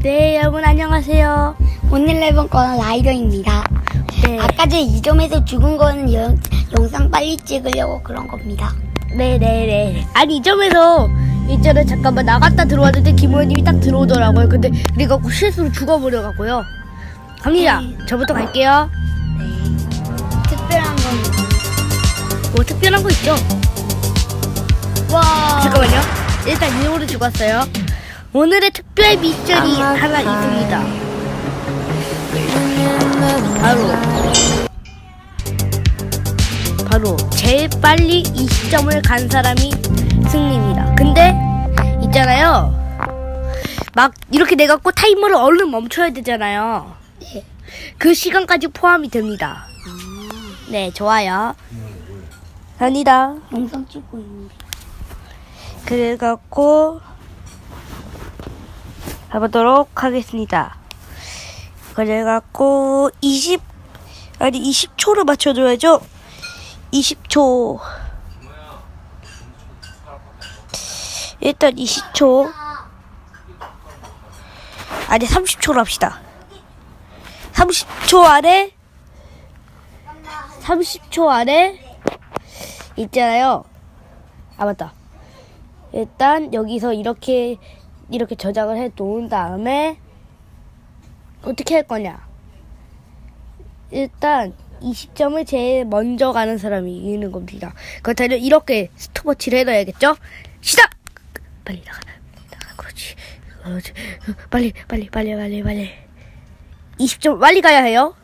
네, 여러분 안녕하세요. 오늘 해볼 거는 라이더입니다. 네. 아까 전에 이 점에서 죽은 거는 영, 영상 빨리 찍으려고 그런 겁니다. 네네네. 아니, 이 점에서 있잖아 잠깐만 나갔다 들어왔는데 김호연님이 딱 들어오더라고요. 근데 우리가 실수로 죽어버려갖고요. 갑니다. 네. 저부터 갈게요. 특별한 건, 뭐 특별한 거 있죠? 와. 잠깐만요. 일단 이으로 죽었어요. 오늘의 미션이 아, 하나 아. 있습니다. 바로 바로 제일 빨리 20점을 간 사람이 승리입니다. 근데 있잖아요. 막 이렇게 내 갖고 타이머를 얼른 멈춰야 되잖아요. 네. 그 시간까지 포함이 됩니다. 네, 좋아요. 갑니다. 영상 찍고 있는데. 그래갖고 가보도록 하겠습니다. 그래갖고 20 아니 20초로 맞춰줘야죠. 20초. 일단 20초. 아니 30초로 합시다. 30초 아래 30초 아래 있잖아요. 아 맞다. 일단 여기서 이렇게 이렇게 저장을 해 놓은 다음에 어떻게 할 거냐? 일단 20점을 제일 먼저 가는 사람이 이기는 겁니다. 그렇다면 이렇게 스톱워치를 해놔야겠죠? 시작! 빨리 나가, 나가, 그렇지, 그렇지, 빨리, 빨리, 빨리, 빨리, 빨리. 20점 빨리 가야 해요.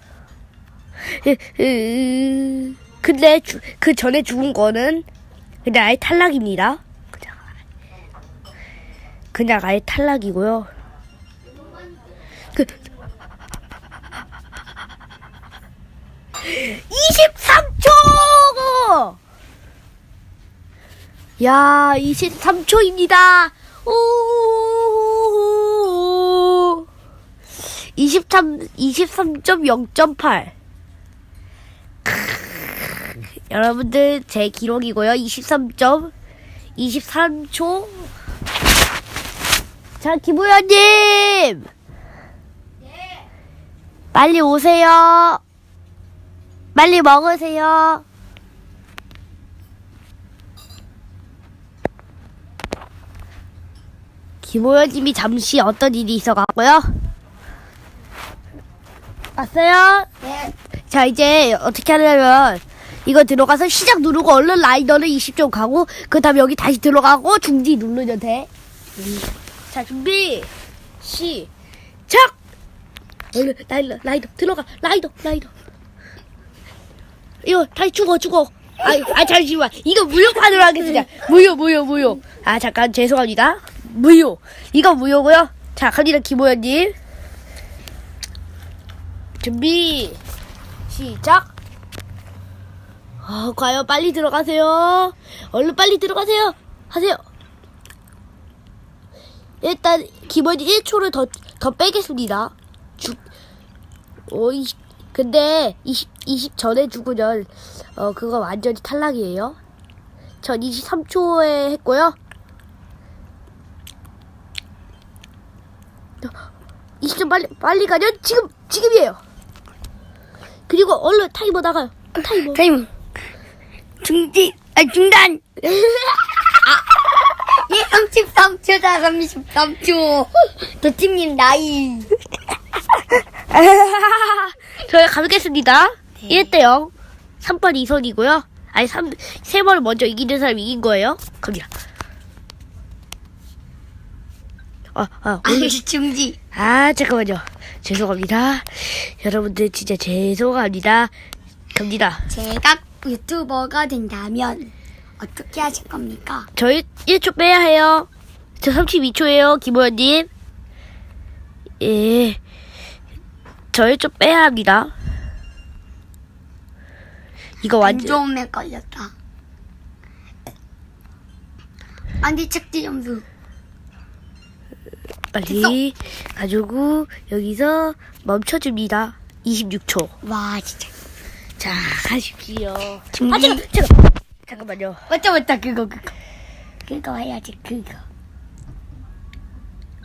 근데 주, 그 전에 죽은 거는 그냥 아예 탈락입니다. 그냥 아예 탈락이고요. 그 23초! 야, 23초입니다. 오! 23 23.0.8. 여러분들 제 기록이고요. 23점 23초. 자, 김우현님! 빨리 오세요. 빨리 먹으세요. 김호연님이 잠시 어떤 일이 있어갖고요. 왔어요? 네. 자, 이제 어떻게 하냐면, 이거 들어가서 시작 누르고 얼른 라이더를 20점 가고, 그 다음에 여기 다시 들어가고, 중지 누르면 돼. 자, 준비, 시작! 얼른 라이더, 라이더, 들어가, 라이더, 라이더. 이거 다시 죽어, 죽어. 아, 아, 잠시만. 이거 무효판으로 하겠습니다. 무효, 무효, 무효. 아, 잠깐, 죄송합니다. 무효. 이거 무효고요 자, 갑니다, 김호연님. 준비 시작. 아, 과연 빨리 들어가세요. 얼른 빨리 들어가세요. 하세요. 일단 기본이 1초를 더, 더 빼겠습니다. 죽, 오, 20, 근데 20, 20 전에 죽으면, 어, 그거 완전히 탈락이에요. 전 23초에 했고요. 20점 빨리, 빨리 가면 지금, 지금이에요. 그리고 얼른 타이머 나가요. 타이머. 타임. 중지, 아, 중단. 예, 33초다, 33초. 도팀님 나이. 저희 가보겠습니다. 1대 0. 3번 2선이고요. 아니, 3, 3번을 먼저 이기는 사람이 이긴 거예요. 갑니다. 아, 아, 아니, 중지. 아, 잠깐만요. 죄송합니다. 여러분들 진짜 죄송합니다. 갑니다. 제가 유튜버가 된다면 어떻게 하실 겁니까? 저희 1초 빼야 해요. 저 32초예요, 김호연님. 예. 저 1초 빼야 합니다. 이거 안 완전. 좋음에 걸렸다. 안디 책지 점수. 빨리 가지고 여기서 멈춰줍니다. 26초. 와, 진짜. 자, 가십시오. 준비. 아, 잠깐, 잠깐. 잠깐만요. 맞다, 맞다, 그거, 그거. 그거 해야지, 그거.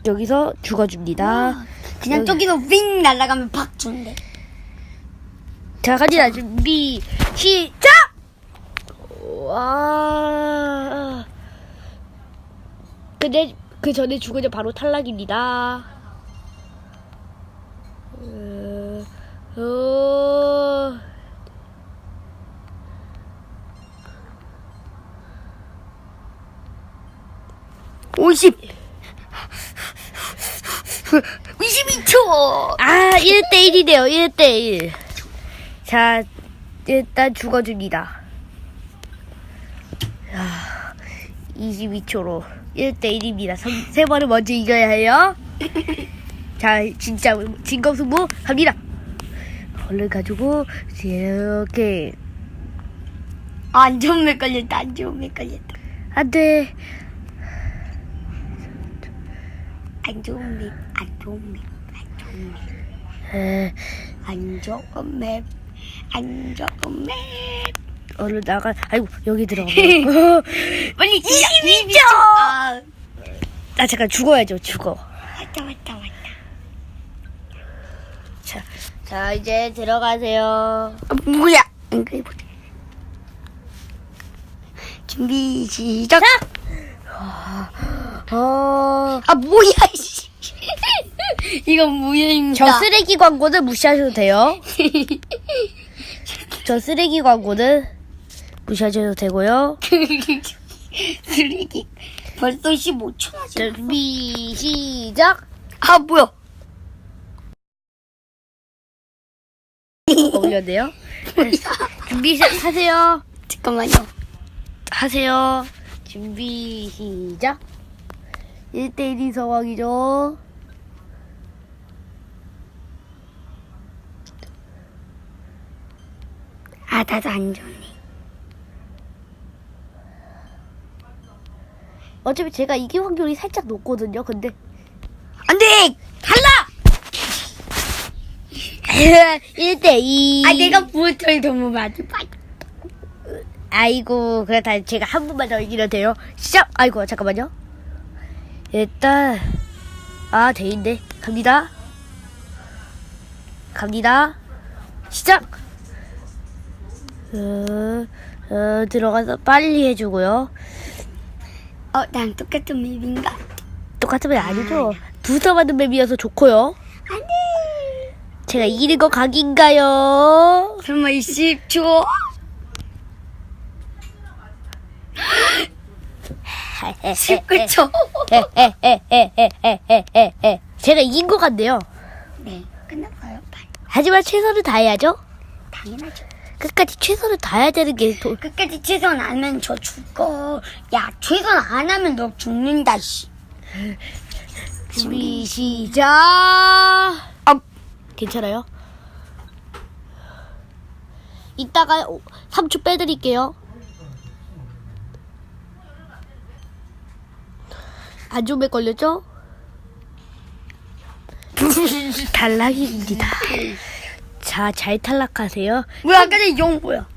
여기서 죽어줍니다. 그냥 여기. 저기서 윙 날아가면 팍 준대. 자, 갑니다. 준비, 시작! 와. 근데 그 전에 죽으면 바로 탈락입니다. 50 22초. 아 1대1이네요 1대1 자 일단 죽어줍니다. 22초로 1대1입니다. 3, 번을 먼저 이겨야 해요. 자 진짜 진검승부 갑니다. 얼른 가지고 이렇게. 안 좋은 맥 걸렸다 안 좋은 맥 걸렸다. 안돼. 안 좋은 맵. 안 좋은 맵. 안 좋은 맵. 에, 안 좋은 맵. 안 좋은 맵. 얼른 나가. 아이고, 여기 들어가. 빨리 22초. 아, 아, 잠깐, 죽어야죠, 죽어. 왔다 왔다 왔다. 자, 자, 이제 들어가세요. 아, 뭐야? 앵글 보자. 준비 시작. 어, 아 뭐야? 씨. 이건 무효입니다. 저 쓰레기 광고는 무시하셔도 돼요. 저 쓰레기 광고는 무시하셔도 되고요. 쓰레기. 벌써 15초 나지. 준비 시작. 아 뭐야? 올렸네요. 준비 시- 하세요. 잠깐만요. 하세요. 준비 시작. 1대1인 상황이죠. 아 나도 안 좋네. 어차피 제가 이길 확률이 살짝 높거든요. 근데 안 돼. 달라. 1대2. 아 내가 부어터를 너무 많이 봐. 아이고, 그렇다. 제가 한 번만 더 이기면 돼요. 시작! 아이고, 잠깐만요. 일단, 아, 돼있네. 갑니다. 갑니다. 시작! 어, 어, 들어가서 빨리 해주고요. 어, 난 똑같은 맵인가? 똑같으면 아니죠. 부서 받은 맵이어서 좋고요. 안돼. 제가 이기는 거 각인가요? 설마 20초? 예, 19초. 에에에에에에에에 제가 이긴 것 같네요. 네, 끝났어요. 반. 하지만 최선을 다해야죠. 당연하죠. 끝까지 최선을 다해야 되는 게 도... 끝까지 최선 안 하면 저 죽어. 야, 최선 안 하면 너 죽는다, 씨. 준비 시작. 아, 괜찮아요? 이따가 3초 빼드릴게요. 안 좋은 에 걸렸죠? 탈락입니다. 자, 잘 탈락하세요. 뭐야, 아까 전에 영 뭐야?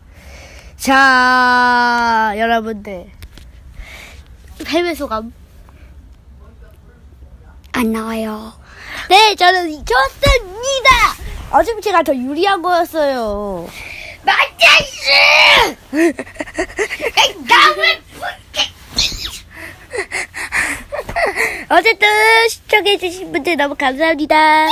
자, 여러분들. 해외 소감. 안 나와요. 네, 저는 좋습니다. 어차피 제가 더 유리한 거였어요. 맞았어! 나왜 어쨌든 시청해주신 분들 너무 감사합니다.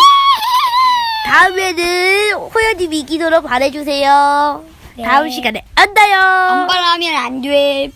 다음에는 호연님 이기도록 바래주세요. 네. 다음 시간에 만나요. 안 바라면 안 돼.